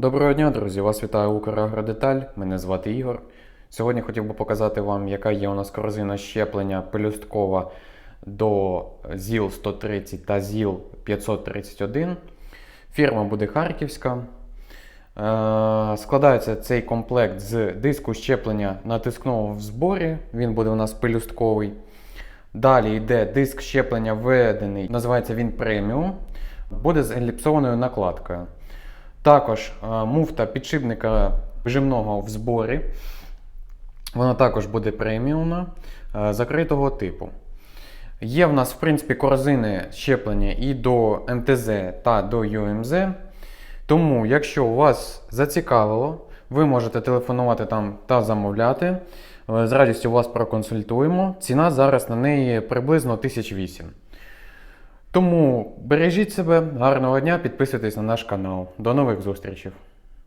Доброго дня, друзі! Вас вітає Украгродеталь. Мене звати Ігор. Сьогодні хотів би показати вам, яка є у нас корзина щеплення пелюсткова до ЗІЛ 130 та ЗІЛ 531. Фірма буде харківська. Е, Складається цей комплект з диску щеплення натискного в зборі. Він буде у нас пелюстковий. Далі йде диск щеплення введений, називається він преміум. Буде з еліпсованою накладкою. Також е, муфта підшипника вижимного в зборі. Вона також буде преміумна, е, закритого типу. Є в нас, в принципі, корзини щеплення і до МТЗ та до ЮМЗ. Тому, якщо вас зацікавило, ви можете телефонувати там та замовляти. Е, З радістю вас проконсультуємо. Ціна зараз на неї приблизно 1008. Тому бережіть себе, гарного дня, підписуйтесь на наш канал. До нових зустрічей!